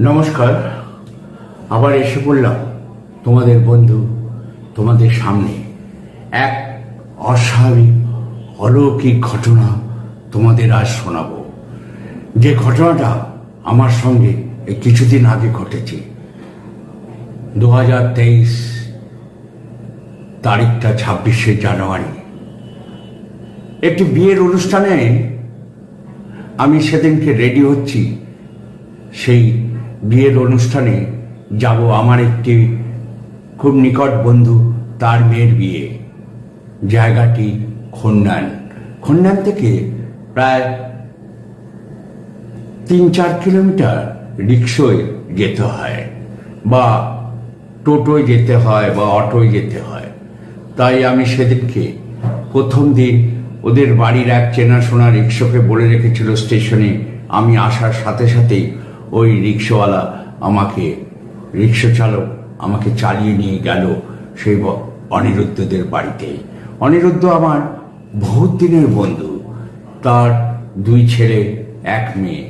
নমস্কার। আবার এসে পড়লাম তোমাদের বন্ধু, তোমাদের সামনে। এক অস্বাভাবিক, অলৌকিক ঘটনা তোমাদের আজ শোনাবো। যে ঘটনাটা আমার সঙ্গে কিছুদিন আগে ঘটেছে। দু হাজার তেইশ তারিখটা ছাব্বিশে জানুয়ারি। একটি বিয়ের অনুষ্ঠানে আমি সেদিনকে রেডি হচ্ছি সেই বিয়ের অনুষ্ঠানে যাব আমার একটি খুব নিকট বন্ধু, তার মেয়ের বিয়ে। জায়গাটি খন্ডান খন্ডান থেকে প্রায় তিন চার কিলোমিটার রিক্সোয় যেতে হয় বা টোটোয় যেতে হয় বা অটোয় যেতে হয়। তাই আমি সেদিনকে প্রথম দিন ওদের বাড়ির এক চেনাশোনা রিক্সাকে বলে রেখেছিল স্টেশনে। আমি আসার সাথে সাথেই ওই রিক্সাওয়ালা আমাকে, রিক্সা চালক আমাকে চালিয়ে নিয়ে গেল সেই অনিরুদ্ধদের বাড়িতে। অনিরুদ্ধ আমার বহুত দিনের বন্ধু। তার দুই ছেলে, এক মেয়ে।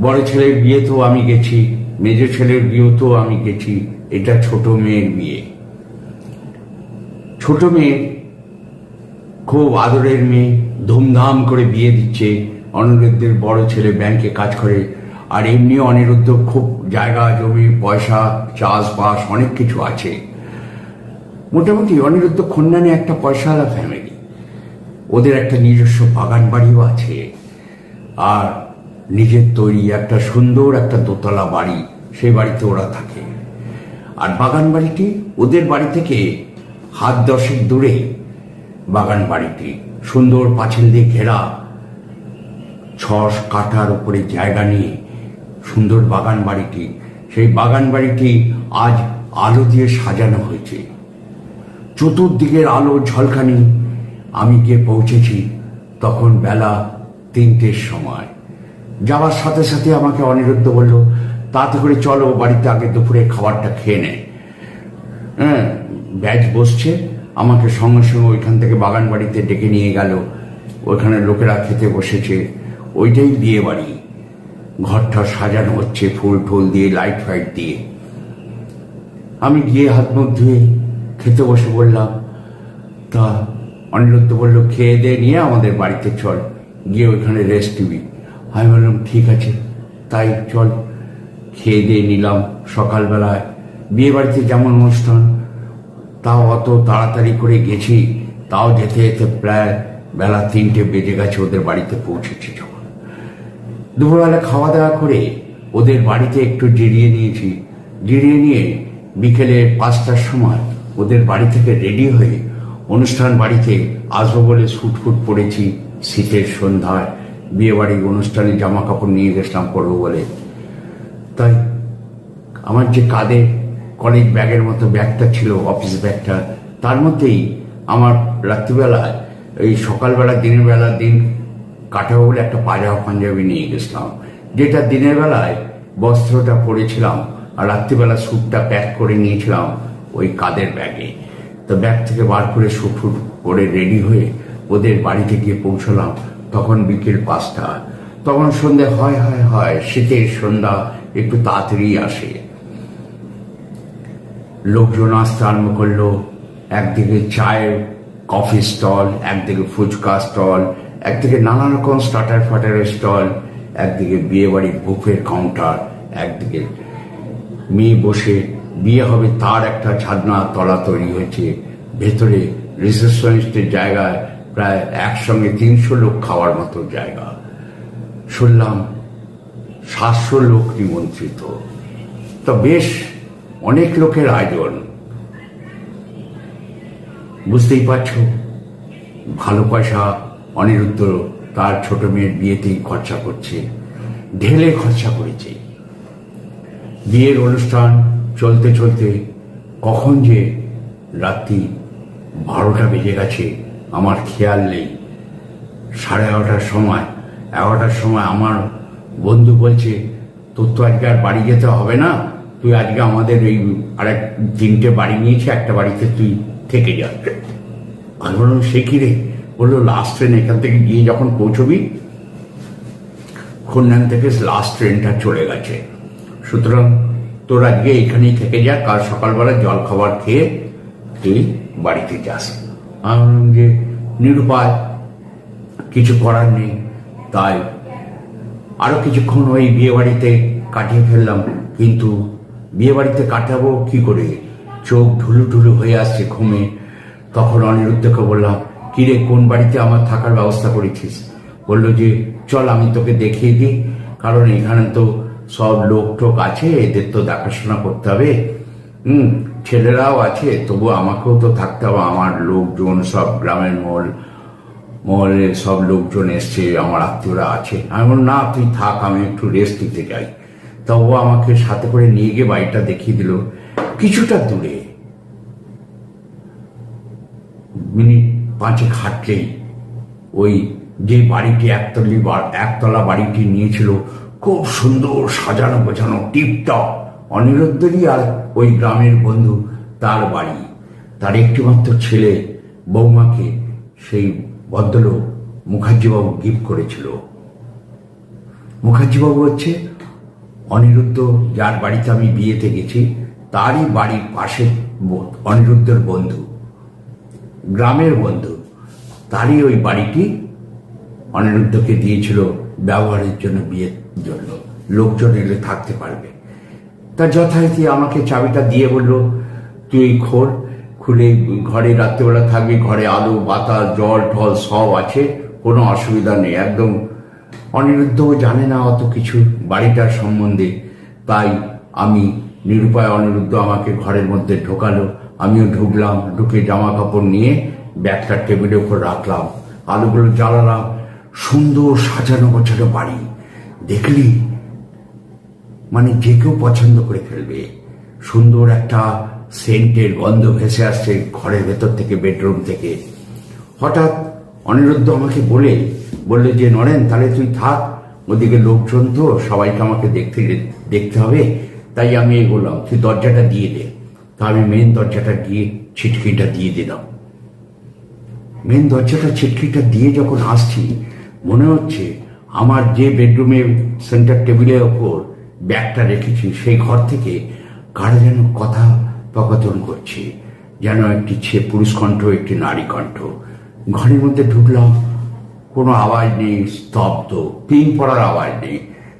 বড় ছেলের বিয়েতেও আমি গেছি, মেজ ছেলের বিয়েতেও আমি গেছি। এটা ছোট মেয়ের বিয়ে। ছোট মেয়ে খুব আদরের মেয়ে, ধুমধাম করে বিয়ে দিচ্ছে। অনিরুদ্ধের বড় ছেলে ব্যাংকে কাজ করে আর এমনি অনিরুদ্ধ খুব জায়গা, জমি, পয়সা, চাষবাস, অনেক কিছু আছে। মোটামুটি অনিরুদ্ধ খন্ডানে একটা পয়সাওয়ালা ফ্যামিলি ওদের একটা নিজস্ব বাগান বাড়িও আছে। আর নিজের তৈরি একটা সুন্দর একটা দোতলা বাড়ি, সেই বাড়িতে ওরা থাকে। আর বাগান বাড়িটি ওদের বাড়ি থেকে হাত দশেক দূরে বাগান বাড়িটি। সুন্দর পাঁচিল দিয়ে ঘেরা ছস কাঠার উপরে জায়গা নিয়ে সুন্দর বাগান বাড়িটি। সেই বাগান বাড়িটি আজ আলো দিয়ে সাজানো হয়েছে। চতুর্দিকের আলো ঝলকানি। আমি গিয়ে পৌঁছেছি তখন বেলা তিনটের সময়। যাওয়ার সাথে সাথে আমাকে অনিরুদ্ধ বলল, তাতে করে চলো বাড়িতে আগে দুপুরে খাবারটা খেয়ে নেয় হ্যাঁ ব্যাচ বসছে। আমাকে সঙ্গে সঙ্গে ওইখান থেকে বাগান বাড়িতে ডেকে নিয়ে গেল। ওইখানে লোকেরা খেতে বসেছে। ওইটাই বিয়ে বাড়ি। ঘরটা সাজানো হচ্ছে ফুল টুল দিয়ে লাইট ফাইট দিয়ে। আমি গিয়ে হাত মুখ ধুয়ে খেতে বসে বললাম, তা অনিরুদ্ধ বলল, খেয়ে দিয়ে নিয়ে আমাদের বাড়িতে চল, গিয়ে ওইখানে রেস্ট নিবি। আমি বললাম, ঠিক আছে। তাই চল, খেয়ে দিয়ে নিলাম সকালবেলায়। বিয়ে বাড়িতে যেমন অনুষ্ঠান, তাও অত তাড়াতাড়ি করে গেছি, তাও যেতে যেতে প্রায় বেলা তিনটে বেজে গেছে, ওদের বাড়িতে পৌঁছেছি যখন। দুপুরবেলা খাওয়া দাওয়া করে ওদের বাড়িতে একটু জিরিয়ে নিয়েছি। জিরিয়ে নিয়ে বিকেলে পাঁচটার সময় ওদের বাড়ি থেকে রেডি হয়ে অনুষ্ঠান বাড়িতে আসব বলে ফুট পরেছি শীতের সন্ধ্যায়। বিয়ে বাড়ির অনুষ্ঠানে জামা কাপড় নিয়ে গেছিলাম পরবো বলে। তাই আমার যে কাঁধে কলেজ ব্যাগের মতো ব্যাগটা ছিল, অফিস ব্যাগটা, তার মধ্যেই আমার রাত্রিবেলায়, এই সকালবেলা, দিনের বেলা দিন কাটাবো বলে একটা পাজামা পাঞ্জাবি নিয়ে গেছিলাম। যেটা দিনের বেলায় বস্ত্রটা পরেছিলাম আর রাত্রিবেলা স্যুটটা প্যাক করে নিয়েছিলাম ওই কাঁধের ব্যাগে। তো ব্যাগ থেকে বার করে স্যুট ফুট পরে রেডি হয়ে ওদের বাড়িতে গিয়ে পৌঁছলাম। তখন বিকেল পাঁচটা। তখন সন্ধে হয় হয় হয়, শীতের সন্ধ্যা একটু তাড়াতাড়ি আসে। লোকজন আসতে আরম্ভ করল। একদিকে চায়ের কফি স্টল, একদিকে ফুচকা স্টল একদিকে নানা রকম স্টার্টার ফাটারের স্টল একদিকে বিয়ে বাড়ির বুফের কাউন্টার একদিকে মেয়ে বসে বিয়ে হবে তার একটা ছাদনা তলা তৈরি হয়েছে। ভেতরে রিসেপশনিস্টের জায়গায় প্রায় একসঙ্গে তিনশো লোক খাওয়ার মতো জায়গা। শুনলাম সাতশো লোক নিমন্ত্রিত। তো বেশ, অনেক লোকের আয়োজন। বুঝতেই পারছ, ভালো পয়সা অনিরুদ্ধ তার ছোট মেয়ের বিয়েতেই খরচা করছে, ঢেলে খরচা করেছে। বিয়ের অনুষ্ঠান চলতে চলতে কখন যে রাত্রি বারোটা বেজে গেছে, আমার খেয়াল নেই। সাড়ে এগারোটার সময় এগারোটার সময় আমার বন্ধু বলছে, তোর তো আজকে আর বাড়ি যেতে হবে না, তুই আজকে আমাদের এই আরেক তিনটে বাড়ি নিয়েছে, একটা বাড়িতে তুই থেকে যা। আমি বললাম, সে কি রে? বলল লাস্ট ট্রেন এখান থেকে গিয়ে যখন পৌঁছবি খুলনান থেকে লাস্ট ট্রেনটা চলে গেছে। সুতরাং তোর আজকে এখানেই থেকে যা, কাল সকালবেলা জল খাবার খেয়ে তুই বাড়িতে যাস। আমি যে, নিরুপায়, কিছু করার নেই। তাই আরও কিছুক্ষণ ওই বিয়ে বাড়িতে কাটিয়ে ফেললাম। কিন্তু বিয়ে বাড়িতে কাটাবো কি করে? চোখ ঢুলু ঢুলু হয়ে আসছে ঘুমে। তখন অনিরুদ্ধকে বললাম কিরে, কোন বাড়িতে আমার থাকার ব্যবস্থা করেছিস? বলল যে, চল আমি তোকে দেখিয়ে দিই। কারণ এখানে তো সব লোক টোক আছে, এদের তো দেখাশোনা করতে হবে। হুম, ছেলেরাও আছে, তবু আমাকেও তো থাকতে হবে। আমার লোকজন সব গ্রামের মল মহলে সব লোকজন এসছে, আমার আত্মীয়রা আছে। আমি বললাম, না, তুই থাক, আমি একটু রেস্ট নিতে যাই। তা ও আমাকে সাথে করে নিয়ে গিয়ে বাড়িটা দেখিয়ে দিল। কিছুটা দূরে, মিনিট পাঁচেক হাঁটলেই ওই যে বাড়িটি একতলি একতলা বাড়িটি নিয়েছিল, খুব সুন্দর সাজানো গোছানো টিপটপ, অনিরুদ্ধরই আর ওই গ্রামের বন্ধু তার বাড়ি। তার একটিমাত্র ছেলে বৌমাকে সেই ভদ্রলোক মুখার্জিবাবু গিফট করেছিল। মুখার্জিবাবু হচ্ছে অনিরুদ্ধ, যার বাড়িতে আমি বিয়েতে গেছি, তারই বাড়ির পাশে অনিরুদ্ধর বন্ধু। গ্রামের বন্ধু। তারই ওই বাড়িটি অনিরুদ্ধকে দিয়েছিল ব্যবহারের জন্য, বিয়ের জন্য। লোকজন এলে থাকতে পারবে। তা যথারীতি আমাকে চাবিটা দিয়ে বলল, তুই খোল, খুলে ঘরে রাত্রেবেলা থাকবি, ঘরে আলো, বাতাস, জল টল সব আছে, কোনো অসুবিধা নেই। একদম অনিরুদ্ধও জানে না অত কিছু বাড়িটার সম্বন্ধে। তাই আমি নিরুপায় অনিরুদ্ধ আমাকে ঘরের মধ্যে ঢোকালো। আমিও ঢুকলাম, ঢুকে জামা কাপড় নিয়ে ব্যাগটা টেবিলের উপর রাখলাম। আলোগুলো জ্বালালাম। সুন্দর সাজানো গোছানো বাড়ি। দেখলি? মানে যে কেউ পছন্দ করে ফেলবে। সুন্দর একটা সেন্টের গন্ধ ভেসে আসছে ঘরের ভেতর থেকে, বেডরুম থেকে। হঠাৎ অনিরুদ্ধ আমাকে বলে, বললে যে, নরেন, তাহলে তুই থাক। ওদিকে লোকজন তো, সবাইকে আমাকে দেখতে দেখতে হবে। তাই আমি এগোলাম। তুই দরজাটা দিয়ে দে। তা আমি মেন দরজাটা গিয়ে ছিটকিটা দিয়ে দিলাম। মেন দরজাটা ছিটকিটা দিয়ে যখন আসছি, মনে হচ্ছে আমার যে বেডরুমে সেন্টার টেবিলের ওপর ব্যাগটা রেখেছি, সেই ঘর থেকে কারা যেন কথা প্রকথন করছে, যেন একটি ছে, পুরুষ কণ্ঠ, একটি নারী কণ্ঠ। ঘরের মধ্যে ঢুকলাম, কোনো আওয়াজ নেই, স্তব্ধ পিন পড়ার আওয়াজ নেই।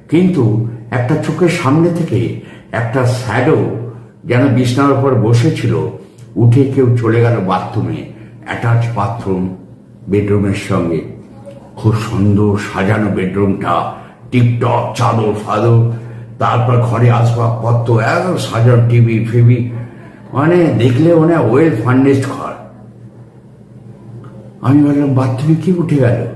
কিন্তু একটা চোখের সামনে থেকে একটা শ্যাডো যেন বিছনার উপর বসেছিল, উঠে কেউ চলে গেল বাথরুমে। অ্যাটাচ বাথরুম বেডরুমের সঙ্গে। খুব সুন্দর সাজানো বেডরুমটা টিপটপ চাদর, ফাদর। তারপর ঘরে আসবাবপত্র, এত সাজানো টিভি ফিভি মানে দেখলে মনে হয় ওয়েল ফার্নিশড ঘর। আমি ভাবলাম, বাথরুমে কি উঠে গেল?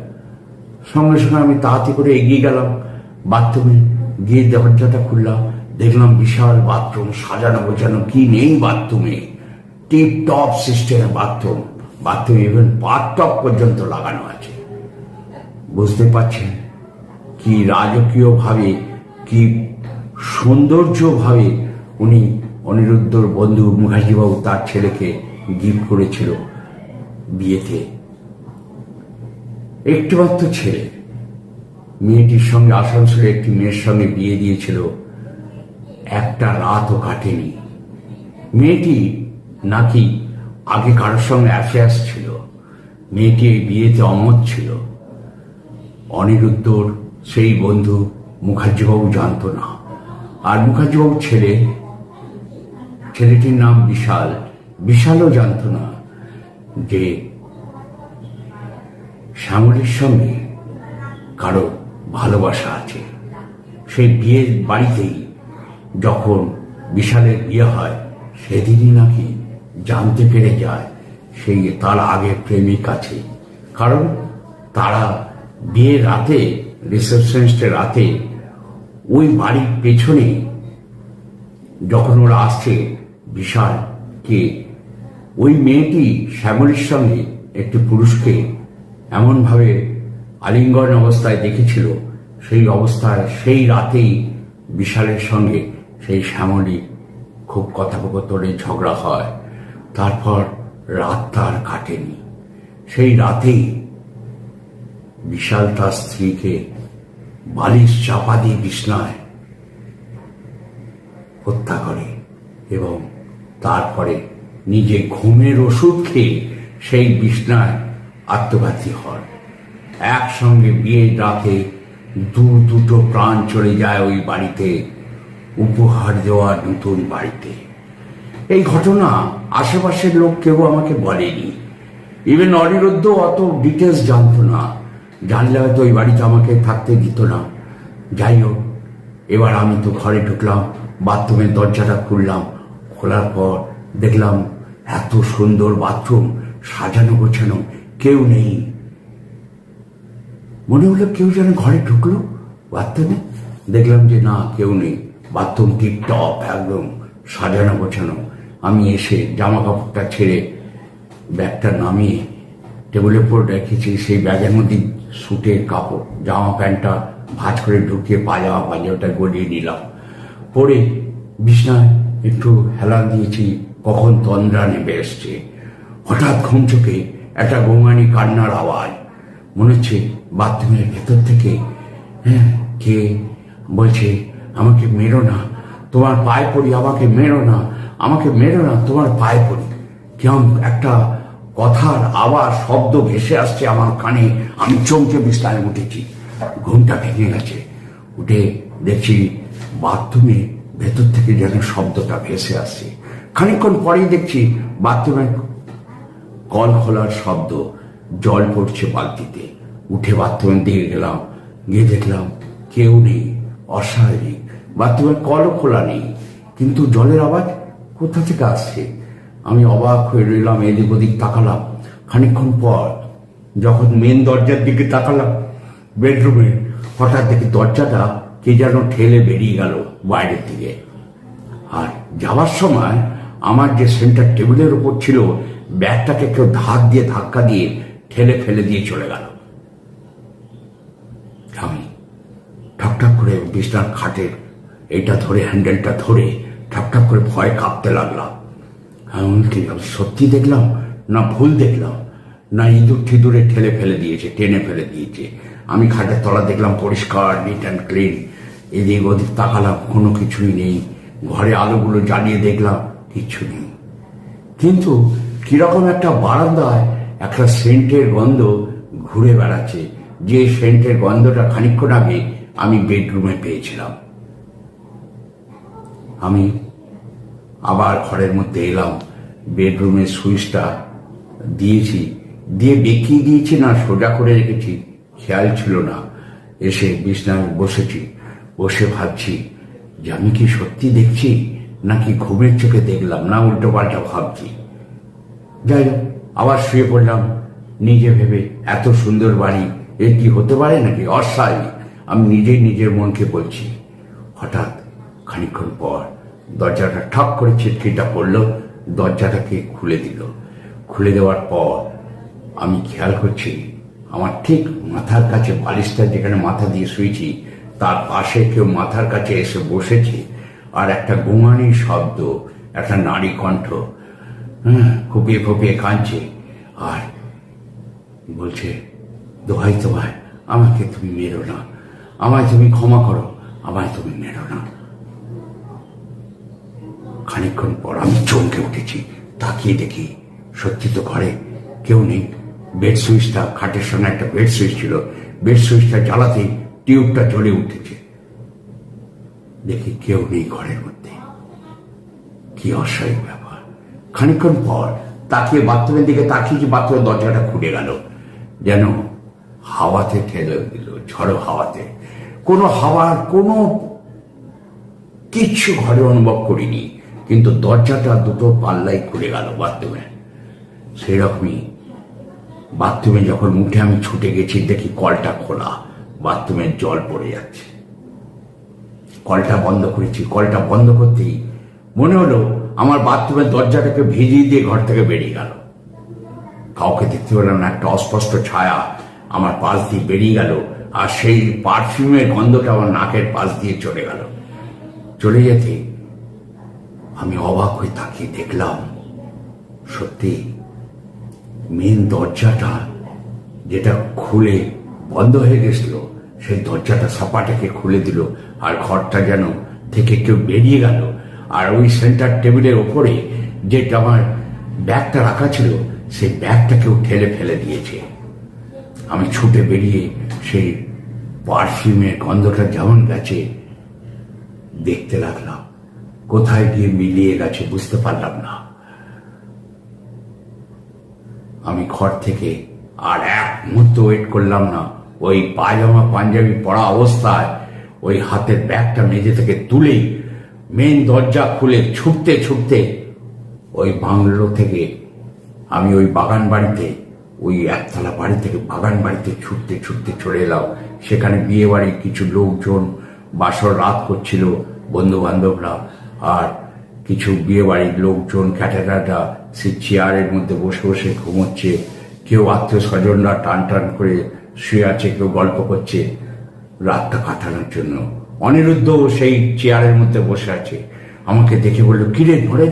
সঙ্গে সঙ্গে আমি তাড়াতাড়ি করে এগিয়ে গেলাম। বাথরুমে গিয়ে দরজাটা খুললাম। দেখলাম বিশাল বাথরুম সাজানো, গোছানো, কি নেই বাথরুমে টিপ টপ সিস্টেমের বাথরুম বাথরুমে ইভেন বাথটপ পর্যন্ত লাগানো আছে। বুঝতে পারছেন? কি রাজকীয় ভাবে কি সৌন্দর্য ভাবে উনি অনিরুদ্ধর বন্ধু মুখার্জিবাবু তার ছেলেকে গিফট করেছিল বিয়েতে। একটিমাত্র ছেলে। মেয়েটির সঙ্গে আসানসোলে একটি মেয়ের সঙ্গে বিয়ে দিয়েছিল একটা রাতও কাটেনি। মেয়েটি নাকি আগে কারোর সঙ্গে অ্যাফেয়ার্স ছিল। মেয়েটি এই বিয়েতে অমত ছিল। অনিরুদ্ধর সেই বন্ধু মুখার্জিবাবু জানতো না। আর মুখার্জিবাবুর ছেলে, ছেলেটির নাম বিশাল। বিশালও জানতো না যে শ্যামলের সঙ্গে কারও ভালোবাসা আছে। সেই বিয়ের বাড়িতেই যখন বিশালের বিয়ে হয় সেদিনই নাকি জানতে পেরে যায় সেই তার আগে প্রেমিক আছে। কারণ তারা বিয়ের রাতে রিসেপশনিস্টের রাতে ওই বাড়ির পেছনে যখন ওরা আসছে, বিশালকে, ওই মেয়েটি শ্যামলীর সঙ্গে একটি পুরুষকে এমনভাবে আলিঙ্গন অবস্থায় দেখেছিল। সেই অবস্থায় সেই রাতেই বিশালের সঙ্গে সেই শ্যামলী খুব কথোপকথনে ঝগড়া হয়। তারপর রাত তার কাটেনি। সেই রাতেই বিশাল তার স্ত্রীকে বালিশ চাপা দিয়ে বিছনায় হত্যা করে এবং তারপরে নিজে ঘুমের ওষুধ খেয়ে সেই বিছনায় আত্মঘাতী হন। একসঙ্গে বিয়ে রাতে দু দুটো প্রাণ চলে যায় ওই বাড়িতে। উপহার দেওয়া নতুন বাড়িতে। এই ঘটনা আশেপাশের লোক কেউ আমাকে বলেনি। ইভেন অনিরুদ্ধ অত ডিটেলস জানতো না। জানলে হয়তো ওই বাড়িতে আমাকে থাকতে দিত না। যাই হোক, এবার আমি তো ঘরে ঢুকলাম, বাথরুমের দরজাটা খুললাম, খোলার পর দেখলাম এত সুন্দর বাথরুম, সাজানো গোছানো, কেউ নেই। মনে হলো কেউ যেন ঘরে ঢুকলো, বাথরুমে। দেখলাম যে না, কেউ নেই। বাথরুম টিপ টপ একদম সাজানো গোছানো। আমি এসে জামা কাপড়টা ছেড়ে ব্যাগটা নামিয়ে টেবিলের উপর রেখেছি। সেই ব্যাগের মধ্যে স্যুটের কাপড়, জামা প্যান্টটা ভাঁজ করে ঢুকিয়ে পাজামা পাজামাটা গড়িয়ে নিলাম। পরে বিছনায় একটু হেলান দিয়েছি, কখন তন্দ্রা নেমে এসছে। হঠাৎ ঘুম চোখে একটা গোঙানি কান্নার আওয়াজ। মনে হচ্ছে বাথরুমের ভেতর থেকে হ্যাঁ কে বলছে আমাকে মেরো না। তোমার পায়ে পড়ি, আমাকে মেরো না। আমাকে মেরো না, তোমার পায়ে পড়ি। কেমন একটা কথার আওয়াজ শব্দ ভেসে আসছে আমার কানে। আমি চমকে বিস্তারে উঠেছি। ঘুমটা ভেঙে গেছে। উঠে দেখছি বাথরুমে ভেতর থেকে যেন শব্দটা ভেসে আসছে। খানিকক্ষণ পরেই দেখছি বাথরুমে কল খোলার শব্দ। জল পড়ছে বালতিতে। উঠে বাথরুমের দিকে গেলাম। গিয়ে দেখলাম কেউ নেই। অস্বাভাবিক। বাথরুমের কলও খোলা নেই, কিন্তু জলের আওয়াজ কোথা থেকে আসছে? আমি অবাক হয়ে রইলাম, এদিক ওদিক তাকালাম। খানিকক্ষণ পর যখন মেন দরজার দিকে তাকালাম বেডরুমে হঠাৎ দেখি দরজাটা কে যেন ঠেলে বেরিয়ে গেল বাইরের দিকে। আর যাওয়ার সময় আমার যে সেন্টার টেবিলের উপর ছিল, ব্যাগটাকে কেউ ধার দিয়ে ধাক্কা দিয়ে ঠেলে ফেলে দিয়ে চলে গেল আমি ঠকঠক করে বিছনার খাটের এইটা ধরে হ্যান্ডেলটা ধরে ঠকঠক করে ভয় কাঁপতে লাগলাম আমি কি সত্যি দেখলাম না ভুল দেখলাম? না ইঁদুর ঠিদুরে ঠেলে ফেলে দিয়েছে, টেনে ফেলে দিয়েছে? আমি খাটের তলা দেখলাম পরিষ্কার নিট অ্যান্ড ক্লিন এদিক ওদিক তাকালাম, কোনো কিছুই নেই। ঘরে আলোগুলো জ্বালিয়ে দেখলাম, কিচ্ছু নেই। কিন্তু কীরকম একটা বারান্দায় একটা সেন্টের গন্ধ ঘুরে বেড়াচ্ছে। যে সেন্টের গন্ধটা খানিকক্ষণ আগে আমি বেডরুমে পেয়েছিলাম। আমি আবার ঘরের মধ্যে এলাম বেডরুমের সুইচটা দিয়েছি, দিয়ে বেঁকিয়ে দিয়েছি না, সোজা করে রেখেছি, খেয়াল ছিল না। এসে বিছনায় বসেছি, বসে ভাবছি, যে আমি কি সত্যি দেখছি, নাকি ঘুমের চোখে দেখলাম, না উল্টো পাল্টা ভাবছি। যাই হোক, আবার শুয়ে পড়লাম। নিজে ভেবে, এত সুন্দর বাড়ি, এ কি হতে পারে নাকি? অস্বাভাবিক। আমি নিজেই নিজের মনকে বলছি, হঠাৎ খানিকক্ষণ পর দরজাটা ঠক করে ছিটকিটা পড়ল, দরজাটাকে খুলে দিল। খুলে দেওয়ার পর আমি খেয়াল করছি, আমার ঠিক মাথার কাছে বালিশটা যেখানে মাথা দিয়ে শুয়েছি, তার পাশে কেউ মাথার কাছে এসে বসেছে, আর একটা গোঙানি শব্দ, একটা নারী কণ্ঠ হ্যাঁ ফুপিয়ে ফুপিয়ে কাঁদছে, আর বলছে, দোহাই তোমায়, আমাকে তুমি মেরো না। আমায় তুমি ক্ষমা করো, আমায় তুমি মেরো না। খানিকক্ষণ পর আমি চমকে উঠেছি, তাকিয়ে দেখি সত্যি তো ঘরে কেউ নেই। বেড সুইচটা খাটের সঙ্গে একটা বেড সুইচ ছিল, বেড সুইচটা জ্বালাতেই টিউবটা জ্বলে উঠেছে। দেখি কেউ নেই ঘরের মধ্যে। কি অস্বাভাবিক ব্যাপার। খানিকক্ষণ পর তাকিয়ে বাথরুমের দিকে তাকিয়েছি বাথরুমের দরজাটা খুলে গেল, যেন হাওয়াতে ঠেলে দিল, ঝড়ো হাওয়াতে। কোনো হাওয়ার কোনো কিচ্ছু ঘরে অনুভব করিনি। কিন্তু দরজাটা দুটো পাল্লাই খুলে গেল বাথরুমে। সেরকমই বাথরুমে যখন মুখে আমি ছুটে গেছি, দেখি কলটা খোলা, বাথরুমের জল পড়ে যাচ্ছে। কলটা বন্ধ করেছি, কলটা বন্ধ করতেই মনে হলো আমার বাথরুমের দরজাটাকে ভিজিয়ে দিয়ে ঘর থেকে বেরিয়ে গেল। কাউকে দেখতে পেলাম না, একটা অস্পষ্ট ছায়া আমার পাশ দিয়ে বেরিয়ে গেল আর সেই পারফিউমের গন্ধটা আমার নাকের পাশ দিয়ে চলে গেল। চলে যেতে আমি অবাক হয়ে তাকিয়ে দেখলাম, সত্যি মেন দরজাটা যেটা খুলে বন্ধ হয়ে গেছিল, সেই দরজাটা সাপাটাকে খুলে দিল আর ঘরটা যেন থেকে কেউ বেরিয়ে গেল। আর ওই সেন্টার টেবিলের ওপরে যেটা আমার ব্যাগটা রাখা ছিল, সেই ব্যাগটা কেউ ঠেলে ফেলে দিয়েছে। আমি ছুটে বেরিয়ে সেই পারফিউমের গন্ধটা যেমন গেছে, দেখতে লাগলাম। কোথায় গিয়ে মিলিয়ে গেছে বুঝতে পারলাম না। আমি ঘর থেকে আর এক মুহূর্ত ওয়েট করলাম না। ওই পায়জামা পাঞ্জাবি পরা অবস্থায় ওই হাতের ব্যাগটা মেঝে থেকে তুলেই মেন দরজা খুলে ছুটতে ছুটতে ওই বাংলো থেকে আমি ওই বাগান বাড়িতে ওই একতলা বাড়ি থেকে বাগান বাড়িতে ছুটতে ছুটতে চলে এলাম। সেখানে বিয়ে বাড়ির কিছু লোকজন, বাসর রাত করছিল বন্ধু বান্ধবরা আর কিছু বিয়ে বাড়ির লোকজন, ক্যাটারাটা সে চেয়ারের মধ্যে বসে বসে ঘুমোচ্ছে। কেউ আত্মীয় স্বজনরা টান টান করে শুয়ে আছে, কেউ গল্প করছে রাতটা কাটানোর জন্য। অনিরুদ্ধ সেই চেয়ারের মধ্যে বসে আছে। আমাকে দেখে বলল, কিরে ধরে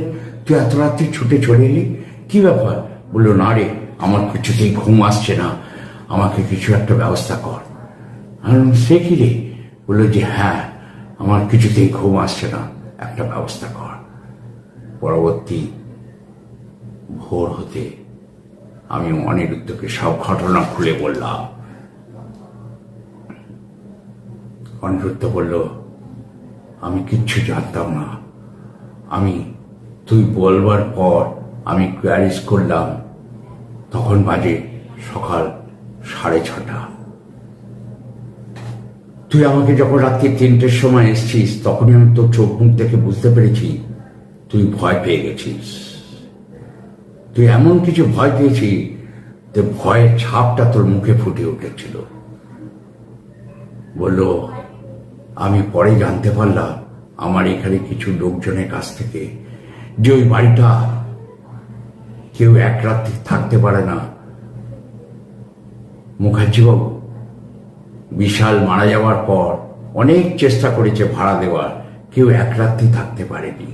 তুই এত রাত্রি ছুটে চলে এলি? কি ব্যাপার? বলল, না রে আমার কিছুতেই ঘুম আসছে না। আমাকে কিছু একটা ব্যবস্থা কর। আমি সে কি রে? বলল যে হ্যাঁ আমার কিছুতেই ঘুম আসছে না। একটা ব্যবস্থা কর। পরবর্তী ভোর হতে আমি অনিরুদ্ধকে সব ঘটনা খুলে বললাম। অনিরুদ্ধ বলল, আমি কিচ্ছু জানতাম না। আমি, তুই বলবার পর আমি কোয়ারিজ করলাম। তখন বাজে সকাল সাড়ে ছটা। তুই আমাকে যখন রাত্রি তিনটের সময় এসছিস, তখনই আমি তোর চোখ মুখ দেখে বুঝতে পেরেছি তুই ভয় পেয়ে গেছিস। তুই এমন কিছু ভয় পেয়েছি যে ভয়ের ছাপটা তোর মুখে ফুটে উঠেছিল। বলল, আমি পরে জানতে পারলাম আমার এখানে কিছু লোকজনের কাছ থেকে যে ওই বাড়িটা কেউ এক রাত্রি থাকতে পারে না। মুখার্জিবাবু, বিশাল মারা যাওয়ার পর অনেক চেষ্টা করেছে ভাড়া দেওয়ার, কেউ এক রাত্রি থাকতে পারেনি।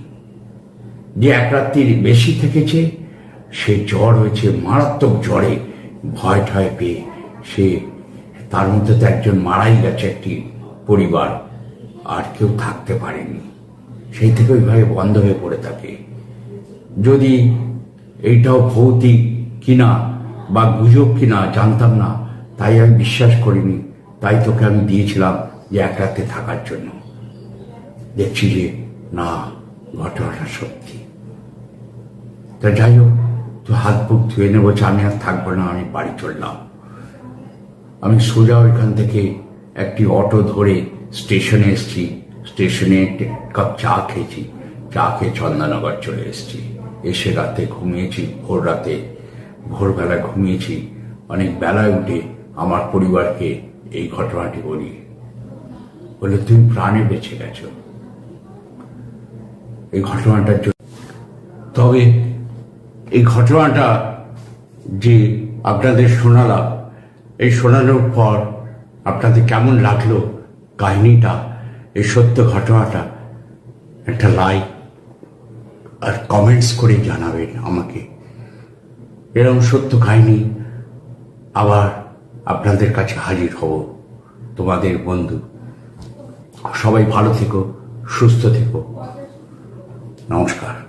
যে এক রাত্রির বেশি থেকেছে, সে জ্বর হয়েছে, মারাত্মক জ্বরে ভয় ঠয় পেয়ে সে, তার মধ্যে তো একজন মারাই গেছে একটি পরিবার, আর কেউ থাকতে পারেনি। সেই থেকে ওইভাবে বন্ধ হয়ে পড়ে থাকে। যদি এইটাও ভৌতিক কিনা বা গুজব কিনা জানতাম না, তাই আমি বিশ্বাস করিনি, তাই তোকে আমি দিয়েছিলাম যে এক রাতে থাকার জন্য। দেখছি যে না, ঘটনাটা সত্যি। তা যাই হোক তো হাত বুক ধুয়ে নেব আমি আর থাকব না, আমি বাড়ি চললাম। আমি সোজা ওইখান থেকে একটি অটো ধরে স্টেশনে এসেছি, স্টেশনে কাপ চা খেয়েছি, চা খেয়ে চন্দননগর চলে এসেছি। এসে রাতে ঘুমিয়েছি, ভোর রাতে। ভোরবেলা ঘুমিয়েছি। অনেক বেলায় উঠে আমার পরিবারকে এই ঘটনাটি বলি। বলে, তুমি প্রাণে বেঁচে গেছো। এই ঘটনাটার জন্য। তবে এই ঘটনাটা যে আপনাদের শোনালাম, এই শোনানোর পর আপনাদের কেমন লাগল কাহিনীটা, এই সত্য ঘটনাটা, একটা লাইক আর কমেন্টস করে জানাবেন আমাকে। এরম সত্য কাহিনী আবার আপনাদের কাছে হাজির হব। তোমাদের বন্ধু। সবাই ভালো থেকো, সুস্থ থেকো। নমস্কার।